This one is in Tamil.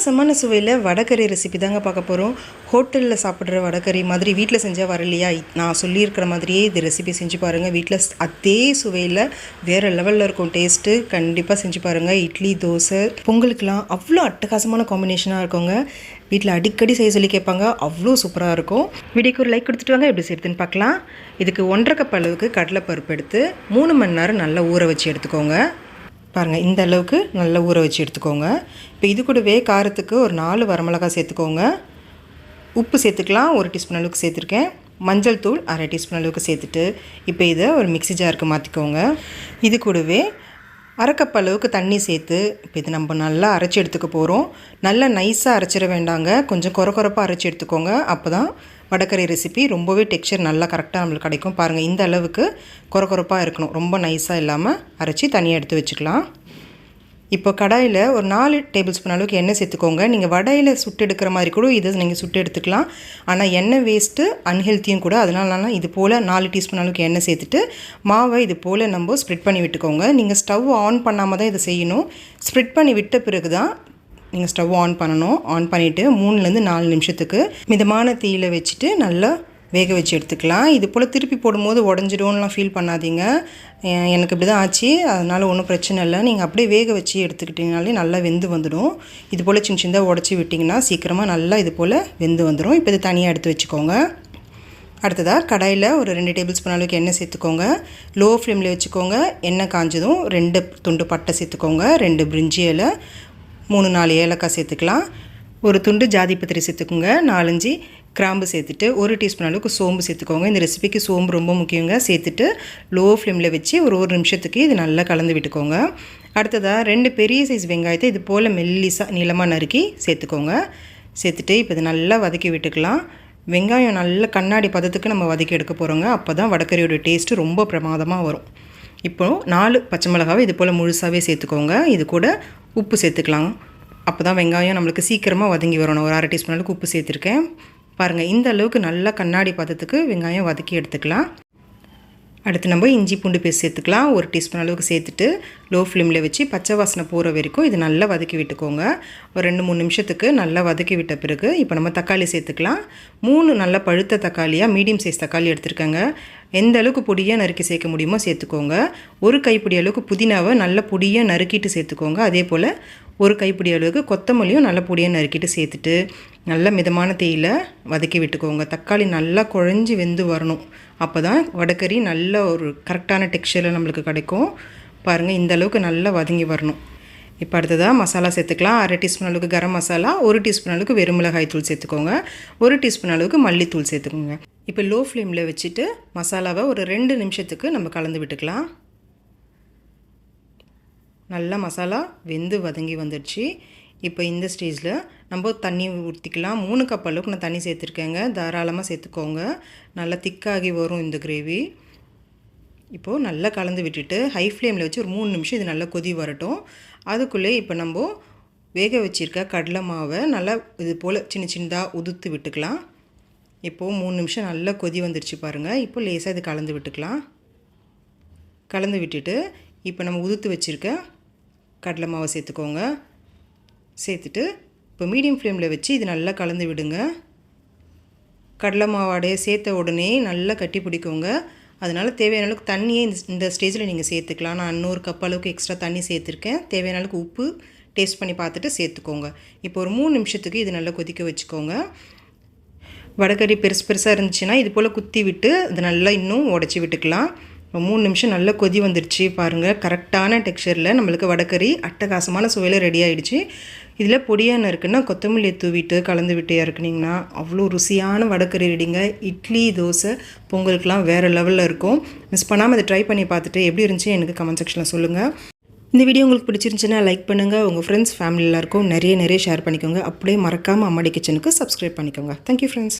வித்தியாசமான சுவையில் வடகறி ரெசிபி தாங்க பார்க்க போகிறோம் ஹோட்டலில் சாப்பிட்ற வடகறி மாதிரி வீட்டில் செஞ்சால் வரலையா? நான் சொல்லியிருக்கிற மாதிரியே இது ரெசிபி செஞ்சு பாருங்கள் வீட்டில் அதே சுவையில் வேறு லெவலில் இருக்கும் டேஸ்ட்டு கண்டிப்பாக செஞ்சு பாருங்கள் இட்லி தோசை பொங்கலுக்கெலாம் அவ்வளோ அட்டகாசமான காம்பினேஷனாக இருக்குங்க. வீட்டில் அடிக்கடி செய்ய சொல்லி கேட்பாங்க. அவ்வளோ சூப்பராக இருக்கும். வீடியோக்கு ஒரு லைக் கொடுத்துட்டு வாங்க. எப்படி செய்யுதுன்னு பார்க்கலாம். இதுக்கு ஒன்றரை கப் அளவுக்கு கடலைப்பருப்பு எடுத்து மூணு மணி நேரம் நல்லா ஊற வச்சு எடுத்துக்கோங்க. பாருங்கள் இந்த அளவுக்கு நல்லா ஊற வச்சு எடுத்துக்கோங்க. இப்போ இது கூடவே காரத்துக்கு ஒரு நாலு வரமிளகாய் சேர்த்துக்கோங்க. உப்பு சேர்த்துக்கலாம் ஒரு டீஸ்பூன் அளவுக்கு சேர்த்துருக்கேன். மஞ்சள் தூள் அரை டீஸ்பூன் அளவுக்கு சேர்த்துட்டு இப்போ இதை ஒரு மிக்ஸி ஜாருக்கு மாற்றிக்கோங்க இது கூடவே அரைக்கப் அளவுக்கு தண்ணி சேர்த்து இப்போ இது நம்ம நல்லா அரைச்சி எடுத்துக்க போகிறோம் நல்லா நைஸாக அரைச்சிட வேண்டாங்க. கொஞ்சம் குறை குறைப்பாக அரைச்சி எடுத்துக்கோங்க. அப்போ தான் வடக்கறி ரெசிபி ரொம்பவே டெக்ஸ்சர் நல்லா கரெக்டாக நம்மளுக்கு கிடைக்கும். பாருங்கள் இந்த அளவுக்கு குறக்குறப்பாக இருக்கணும். ரொம்ப நைஸாக இல்லாமல் அரைச்சி தனியாக எடுத்து வச்சுக்கலாம். இப்போ கடாயில் ஒரு நாலு டேபிள் ஸ்பூன் அளவுக்கு எண்ணெய் சேர்த்துக்கோங்க. நீங்கள் வடையில் சுட்டு எடுக்கிற மாதிரி கூட இதை நீங்கள் சுட்டு எடுத்துக்கலாம். ஆனால் எண்ணெய் வேஸ்ட்டு அன்ஹெல்த்தியும் கூட. அதனால இது போல் நாலு டீஸ்பூன் அளவுக்கு எண்ணெய் சேர்த்துட்டு மாவை இது போல் நம்ம ஸ்ப்ரிட் பண்ணி விட்டுக்கோங்க. நீங்கள் ஸ்டவ் ஆன் பண்ணாமல் தான் இதை செய்யணும். ஸ்ப்ரிட் பண்ணி விட்ட பிறகு தான் நீங்கள் ஸ்டவ் ஆன் பண்ணணும். ஆன் பண்ணிவிட்டு மூணுலேருந்து நாலு நிமிஷத்துக்கு மிதமான தீயில் வச்சுட்டு நல்லா வேக வச்சு எடுத்துக்கலாம். இது போல் திருப்பி போடும்போது உடஞ்சிடும்லாம் ஃபீல் பண்ணாதீங்க. எனக்கு இப்படி தான் ஆச்சு. அதனால் ஒன்றும் பிரச்சனை இல்லை. நீங்கள் அப்படியே வேக வச்சு எடுத்துக்கிட்டிங்கனாலே நல்லா வெந்து வந்துடும். இது போல் சின்ன சின்னதாக உடச்சி விட்டிங்கன்னா சீக்கிரமாக நல்லா இது போல் வெந்து வந்துடும். இப்போ இது தனியாக எடுத்து வச்சுக்கோங்க. அடுத்ததாக கடாயில் ஒரு ரெண்டு டேபிள் ஸ்பூன் அளவுக்கு எண்ணெய் சேர்த்துக்கோங்க. லோ ஃப்ளேமில் வச்சுக்கோங்க. எண்ணெய் காஞ்சதும் ரெண்டு துண்டு பட்டை சேர்த்துக்கோங்க. ரெண்டு பிரிஞ்சி இலை மூணு நாலு ஏலக்காய் சேர்த்துக்கலாம். ஒரு துண்டு ஜாதி பத்திரி சேர்த்துக்கோங்க. நாலஞ்சு கிராம்பு சேர்த்துட்டு ஒரு டீஸ்பூன் அளவுக்கு சோம்பு சேர்த்துக்கோங்க. இந்த ரெசிபிக்கு சோம்பு ரொம்ப முக்கியங்க. சேர்த்துட்டு லோ ஃப்ளேமில் வச்சு ஒரு ஒரு நிமிஷத்துக்கு இது நல்லா கலந்து விட்டுக்கோங்க. அடுத்ததாக ரெண்டு பெரிய சைஸ் வெங்காயத்தை இது போல் மெல்லிசாக நீளமாக நறுக்கி சேர்த்துக்கோங்க. சேர்த்துட்டு இப்போ இது நல்லா வதக்கி விட்டுக்கலாம். வெங்காயம் நல்ல கண்ணாடி பதத்துக்கு நம்ம வதக்கி எடுக்க போகிறோங்க அப்போ தான் வடக்கறியோட டேஸ்ட்டு ரொம்ப பிரமாதமாக வரும். இப்போது நாலு பச்சை மிளகாவை இது போல் முழுசாகவே சேர்த்துக்கோங்க. இது கூட உப்பு சேர்த்துக்கலாம். அப்போ தான் வெங்காயம் நம்மளுக்கு சீக்கிரமாக வதங்கி வரணும். ஒரு அரை டீஸ்பூன் அளவுக்கு உப்பு சேர்த்துருக்கேன். பாருங்கள் இந்த அளவுக்கு நல்லா கண்ணாடி பதத்துக்கு வெங்காயம் வதக்கி எடுத்துக்கலாம். அடுத்து நம்ம இஞ்சி பூண்டு பேஸ்ட் சேர்த்துக்கலாம். ஒரு டீஸ்பூன் அளவுக்கு சேர்த்துட்டு லோ ஃப்ளேமில் வச்சு பச்சை வாசனை போகிற வரைக்கும் இது நல்லா வதக்கி விட்டுக்கோங்க. ஒரு ரெண்டு மூணு நிமிஷத்துக்கு நல்லா வதக்கி விட்ட பிறகு இப்போ நம்ம தக்காளி சேர்த்துக்கலாம். மூணு நல்லா பழுத்த தக்காளியாக மீடியம் சைஸ் தக்காளி எடுத்துருக்கேங்க. எந்த அளவுக்கு பொடியாக நறுக்கி சேர்க்க முடியுமோ சேர்த்துக்கோங்க. ஒரு கைப்பிடி அளவுக்கு புதினாவை நல்ல பொடியாக நறுக்கிட்டு சேர்த்துக்கோங்க. அதே போல் ஒரு கைப்பிடி அளவுக்கு கொத்தமல்லியும் நல்ல பொடியாக நறுக்கிட்டு சேர்த்துட்டு நல்ல மிதமான தேயில வதக்கி விட்டுக்கோங்க. தக்காளி நல்லா குழஞ்சி வெந்து வரணும். அப்போ தான் வடக்கறி நல்ல ஒரு கரெக்டான டெக்ஸ்சரில் நம்மளுக்கு கிடைக்கும். பாருங்கள் இந்த அளவுக்கு நல்லா வதங்கி வரணும். இப்போ அடுத்ததாக மசாலா சேர்த்துக்கலாம். அரை டீஸ்பூன் அளவுக்கு கரம் மசாலா ஒரு டீஸ்பூன் அளவுக்கு வெறும் மிளகாய் தூள் சேர்த்துக்கோங்க. ஒரு டீஸ்பூன் அளவுக்கு மல்லித்தூள் சேர்த்துக்கோங்க. இப்போ லோ ஃப்ளேமில் வச்சுட்டு மசாலாவை ஒரு ரெண்டு நிமிஷத்துக்கு நம்ம கலந்து விட்டுக்கலாம். நல்லா மசாலா வெந்து வதங்கி வந்துடுச்சு. இப்போ இந்த ஸ்டேஜில் நம்ம தண்ணி ஊற்றிக்கலாம் மூணு கப் அளவுக்கு நான் தண்ணி சேர்த்துருக்கேங்க. தாராளமாக சேர்த்துக்கோங்க. நல்லா திக்காகி வரும் இந்த கிரேவி இப்போது நல்லா கலந்து விட்டுட்டு ஹை ஃப்ளேமில் வச்சு ஒரு மூணு நிமிஷம் இது நல்லா கொதி வரட்டும். அதுக்குள்ளே இப்போ நம்ம வேக வச்சுருக்க கடலை மாவை நல்லா இது போல் சின்ன சின்னதாக உதுத்து விட்டுக்கலாம். இப்போது மூணு நிமிஷம் நல்லா கொதி வந்துருச்சு பாருங்கள் இப்போ லேசாக இது கலந்து விட்டுக்கலாம். கலந்து விட்டுட்டு இப்போ நம்ம உதுத்து வச்சுருக்க கடலை மாவை சேர்த்துக்கோங்க. சேர்த்துட்டு இப்போ மீடியம் ஃப்ளேமில் வச்சு இது நல்லா கலந்து விடுங்க. கடலை மாவாடைய சேர்த்த உடனே நல்லா கட்டி பிடிக்கோங்க. அதனால் தேவையான அளவுக்கு தண்ணியே இந்த இந்த ஸ்டேஜில் நீங்கள் சேர்த்துக்கலாம். நான் இன்னொரு கப் அளவுக்கு எக்ஸ்ட்ரா தண்ணி சேர்த்துருக்கேன். தேவையான அளவுக்கு உப்பு டேஸ்ட் பண்ணி பார்த்துட்டு சேர்த்துக்கோங்க. இப்போ ஒரு மூணு நிமிஷத்துக்கு இது நல்லா கொதிக்க வச்சுக்கோங்க. வடகறி பெருசு பெருசாக இருந்துச்சுன்னா இது போல் குத்தி விட்டு அது நல்லா இன்னும் உடச்சி விட்டுக்கலாம். இப்போ மூணு நிமிஷம் நல்லா கொதி வந்துருச்சு பாருங்கள் கரெக்டான டெக்ஸ்சரில் நம்மளுக்கு வடக்கறி அட்டகாசமான சுவையில் ரெடி ஆகிடுச்சு இதில் பொடியான இருக்குன்னா கொத்தமல்லி தூவிட்டு கலந்து விட்டு இறக்குனிங்கன்னா அவ்வளோ ருசியான வடக்கறி ரெடிங்க இட்லி தோசை பொங்கலுக்கெலாம் வேறு லெவலில் இருக்கும். மிஸ் பண்ணாமல் அதை ட்ரை பண்ணி பார்த்துட்டு எப்படி இருந்துச்சு எனக்கு கமெண்ட் செக்ஷனில் சொல்லுங்கள் இந்த வீடியோ உங்களுக்கு பிடிச்சிருந்துச்சுன்னா லைக் பண்ணுங்கள் உங்கள் ஃப்ரெண்ட்ஸ் ஃபேமிலி எல்லாருக்கும் நிறைய நிறைய ஷேர் பண்ணிக்கோங்க. அப்படியே மறக்காமல் அம்மாடி கிச்சனுக்கு சப்ஸ்கிரைப் பண்ணிக்கோங்க. Thank you friends